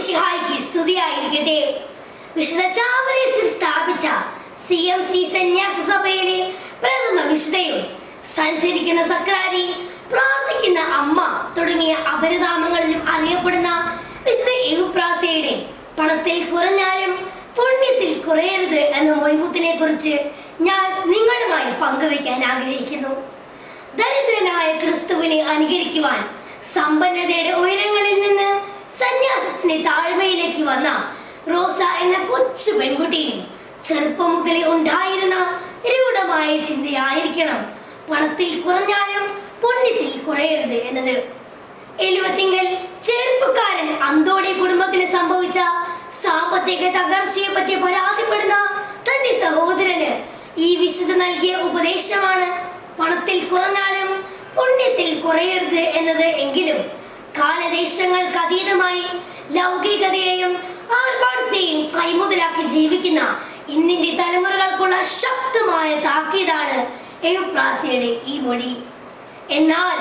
മിശിഹായിക്ക് സ്തുതിയായിരിക്കട്ടെ. വിശുദ്ധ ചാവറയത്തിൽ സ്ഥാപിച്ച സി എം സി സന്യാസ സഭയിലെ പ്രഥമ വിശുദ്ധയും സഞ്ചരിക്കുന്ന സക്രാരി പ്രാർത്ഥിക്കുന്ന അമ്മ തുടങ്ങിയ അപരിതാമങ്ങളിലും അറിയപ്പെടുന്ന വിശുദ്ധ യുപ്രാസയുടെ പണത്തിൽ കുറഞ്ഞാലും പുണ്യത്തിൽ കുറയരുത് എന്ന മൊഴിമുത്തിനെ കുറിച്ച് ഞാൻ നിങ്ങളുമായി പങ്കുവയ്ക്കാൻ ആഗ്രഹിക്കുന്നു. ദരിദ്രനായ ക്രിസ്തുവിനെ അനുകരിക്കുവാൻ സമ്പന്നതയുടെ ഉയരങ്ങളിൽ നിന്ന് സന്യാസത്തിന്റെ താഴ്മയിലേക്ക് വന്ന റോസ എന്ന കൊച്ചു പെൺകുട്ടിയിൽ ചെറുപ്പം മുതലേ ഉണ്ടായിരുന്ന രൂഢമായ ചിന്തയായിരിക്കണം. പണത്തിൽ കുറഞ്ഞാലും പുണ്യത്തിൽ കുറയരുത് എന്നത്. എലുവത്തിങ്കൽ ചെറുപ്പക്കാരൻ അന്തോടെ കുടുംബത്തിന് സംഭവിച്ച സാമ്പത്തിക തകർച്ചയെ പറ്റി പരാതിപ്പെടുന്ന തന്റെ സഹോദരന് ഈ വിശുദ്ധ നൽകിയ ഉപദേശമാണ് പണത്തിൽ കുറഞ്ഞാലും പുണ്യത്തിൽ കുറയരുത് എന്നത് എങ്കിലും കാലദേശങ്ങൾക്ക് അതീതമായി ലൗകികതയെയും ആർഭാടത്തെയും കൈമുതലാക്കി ജീവിക്കുന്ന ഇന്നിന്റെ തലമുറകൾക്കുള്ള ശക്തമായ താക്കീതാണ് എയുപ്രാസിയുടെ ഈ മൊഴി. എന്നാൽ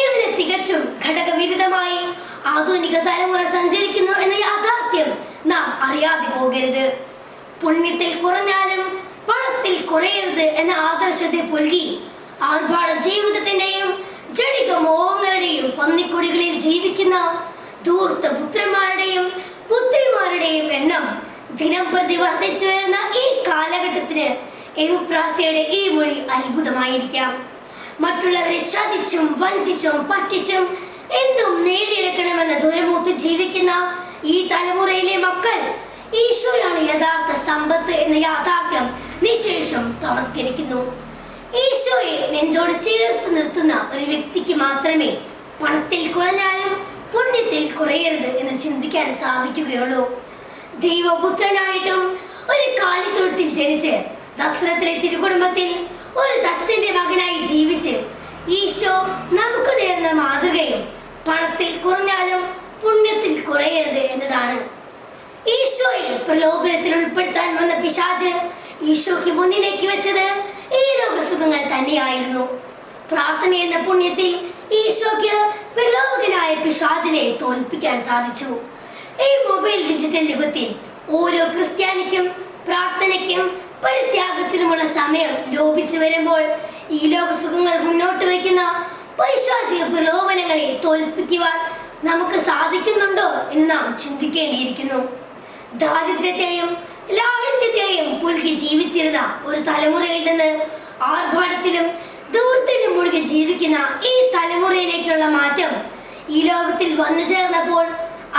ഇതിന് തികച്ചും ഘടകവിരുദ്ധമായി ആധുനിക തലമുറ സഞ്ചരിക്കുന്നു എന്ന യാഥാർത്ഥ്യം നാം അറിയാതെ പോകരുത്. പുണ്യത്തിൽ കുറഞ്ഞാലും പണത്തിൽ കുറയരുത് എന്ന ആദർശത്തെ പുൽകി ആർഭാട ജീവിതത്തിന്റെയും ജടിക മോഹങ്ങളുടെയും പന്നിക്കൊടികളിൽ ജീവിക്കുന്ന ധൂർത്ത പുത്രന്മാരുടെയും പുത്രിമാരുടെയും എണ്ണം ദിനം പ്രതി വർദ്ധിച്ചു വരുന്ന ഈ കാലഘട്ടത്തിന് എവുപ്രാസിയുടെ ഈ മൊഴി അത്ഭുതമായിരിക്കാം. മറ്റുള്ളവരെ ചതിച്ചും വഞ്ചിച്ചും പറ്റിച്ചും എന്തും നേടിയെടുക്കണമെന്ന ദുരമൂത്ത് ജീവിക്കുന്ന ഈ തലമുറയിലെ മക്കൾ ഈശോയാണ് യഥാർത്ഥ സമ്പത്ത് എന്ന യാഥാർത്ഥ്യം നിശേഷം തമസ്കരിക്കുന്നു. ഈശോയെ നെഞ്ചോട് ചേർത്ത് നിർത്തുന്ന ഒരു വ്യക്തിക്ക് മാത്രമേ പണത്തിൽ കുറഞ്ഞാലും പുണ്യത്തിൽ കുറയരുത് എന്ന് ചിന്തിക്കാൻ സാധിക്കുകയുള്ളൂ. ദൈവപുത്രനായിട്ടും ഒരു കാലിത്തൊട്ടിൽ ജനിച്ച് ദസ്രത്തിലെ തിരുകുടുംബത്തിൽ ഒരു തച്ചന്റെ മകനായി ജീവിച്ച് ഈശോ നമുക്ക് നേർന്ന മാതൃകയും പണത്തിൽ കുറഞ്ഞാലും പുണ്യത്തിൽ കുറയരുത് എന്നതാണ്. ഈശോയെ പ്രലോഭനത്തിൽ ഉൾപ്പെടുത്താൻ വന്ന പിശാജ് ഈശോയ്ക്ക് മുന്നിലേക്ക് വെച്ചത് ലോകസുഖങ്ങൾ തന്നെയായിരുന്നു. പ്രാർത്ഥന എന്ന പുണ്യത്തിൽ ഈശോയ്ക്ക് പ്രലോഭകനായ പിശാചിനെ തോൽപ്പിക്കാൻ സാധിച്ചു. ഈ മൊബൈൽ ഡിജിറ്റൽ യുഗത്തിൽ ഓരോ ക്രിസ്ത്യാനിക്കും പ്രാർത്ഥനയ്ക്കും പരിത്യാഗത്തിനുമുള്ള സമയം ലോപിച്ചു വരുമ്പോൾ ഈ ലോകസുഖങ്ങൾ മുന്നോട്ട് വയ്ക്കുന്ന പൈശാചിക പ്രലോഭനങ്ങളെ തോൽപ്പിക്കുവാൻ നമുക്ക് സാധിക്കുന്നുണ്ടോ എന്ന് നാം ചിന്തിക്കേണ്ടിയിരിക്കുന്നു. ദാരിദ്ര്യത്തെയും ലാളിത്യത്തെയും പുൽകി ജീവിച്ചിരുന്ന ഒരു തലമുറയിൽ നിന്ന് ആർഭാടത്തിലും ദൂരത്തിലും മുഴുകി ജീവിക്കുന്ന ഈ തലമുറയിലേക്കുള്ള മാറ്റം ഈ ലോകത്തിൽ വന്നു ചേർന്നപ്പോൾ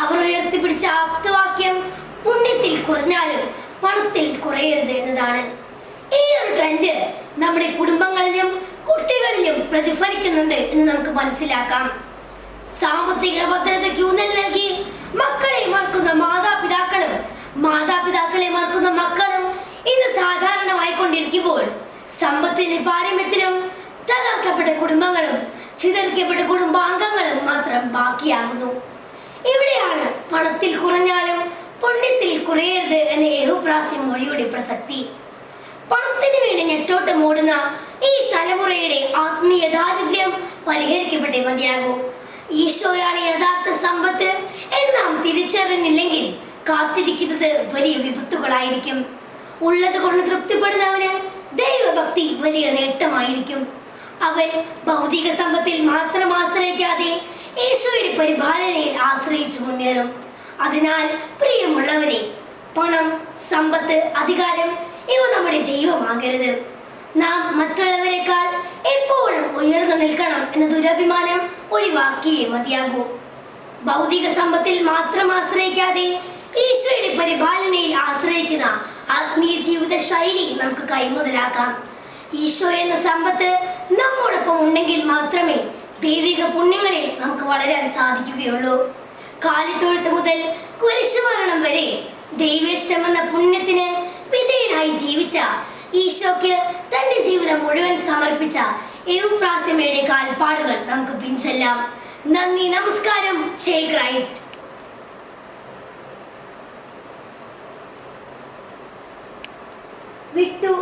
അവർ ഉയർത്തിപ്പിടിച്ച ആപ്തവാക്യം പുണ്യത്തിൽ കുറഞ്ഞാലും പണത്തിൽ കുറയരുത് എന്നതാണ്. ഈ ഒരു ട്രെൻഡ് നമ്മുടെ കുടുംബങ്ങളിലും കുട്ടികളിലും പ്രതിഫലിക്കുന്നുണ്ട് എന്ന് നമുക്ക് മനസ്സിലാക്കാം. സാമ്പത്തിക ഭദ്രതയ്ക്ക് ഊന്നൽ നൽകി മക്കളെ മറക്കുന്ന മാതാപിതാക്കളും മാതാപിതാക്കളെ മറക്കുന്ന മക്കളും ഇന്ന് സാധാരണമായി കൊണ്ടിരിക്കുമ്പോൾ സമ്പത്തിന് പാരമ്യത്തിലും തകർക്കപ്പെട്ട കുടുംബങ്ങളും ചിതറിക്കപ്പെട്ട കുടുംബാംഗങ്ങളും മാത്രം ബാക്കിയാകുന്നു. ഇവിടെയാണ് പണത്തിൽ കുറഞ്ഞാലും പുണ്യത്തിൽ കുറയരുത് എന്ന ഏഹുപ്രാസ്യം മൊഴിയുടെ പ്രസക്തി. പണത്തിന് വേണ്ടി ഞെട്ടോട്ടം മൂടുന്ന ഈ തലമുറയുടെ ആത്മീയ ദാരിദ്ര്യം പരിഹരിക്കപ്പെട്ടേ മതിയാകൂ. ഈശോയാണ് യഥാർത്ഥ സമ്പത്ത് എന്ന് നാം തിരിച്ചറിഞ്ഞില്ലെങ്കിൽ കാത്തിരിക്കുന്നത് വലിയ വിപത്തുകളായിരിക്കും. ഉള്ളത് കൊണ്ട് തൃപ്തിപ്പെടുന്നവന് ദൈവഭക്തി വലിയ നേട്ടമായിരിക്കും. അവൻ ഭൗതിക സമ്പത്തിൽ മാത്രം ആശ്രയിക്കാതെ യേശുവിന്റെ പരിപാലനയിൽ ആശ്രയിച്ചു മുന്നേറും. അതിനാൽ പ്രിയമുള്ളവരെ പണം സമ്പത്ത് അധികാരം ഇവ നമ്മുടെ ദൈവമാകരുത്. നാം മറ്റുള്ളവരെക്കാൾ എപ്പോഴും ഉയർന്നു നിൽക്കണം എന്ന ദുരഭിമാനം ഒഴിവാക്കിയേ മതിയാകൂ. ഭൗതിക സമ്പത്തിൽ മാത്രം ആശ്രയിക്കാതെ ഈശോയുടെ പരിപാലനയിൽ ആശ്രയിക്കുന്ന ആത്മീയ ജീവിത ശൈലി നമുക്ക് കൈമുതലാക്കാം. ഈശോ എന്ന സമ്പത്ത് നമ്മോടൊപ്പം ഉണ്ടെങ്കിൽ മാത്രമേ ദൈവിക പുണ്യങ്ങളിൽ നമുക്ക് വളരാൻ സാധിക്കുകയുള്ളൂ. കാലിത്തൊഴുത്ത് മുതൽ കുരിശുമരണം വരെ ദൈവേഷ്ടം എന്ന പുണ്യത്തിന് വിധേയനായി ജീവിച്ച ഈശോയ്ക്ക് തന്റെ ജീവിതം മുഴുവൻ സമർപ്പിച്ച എവുപ്രാസമയുടെ കാൽപ്പാടുകൾ നമുക്ക് പിൻചെല്ലാം. നന്ദി നമസ്കാരം. ജയ് ക്രൈസ്റ്റ്. ಬಿಟ್ಟು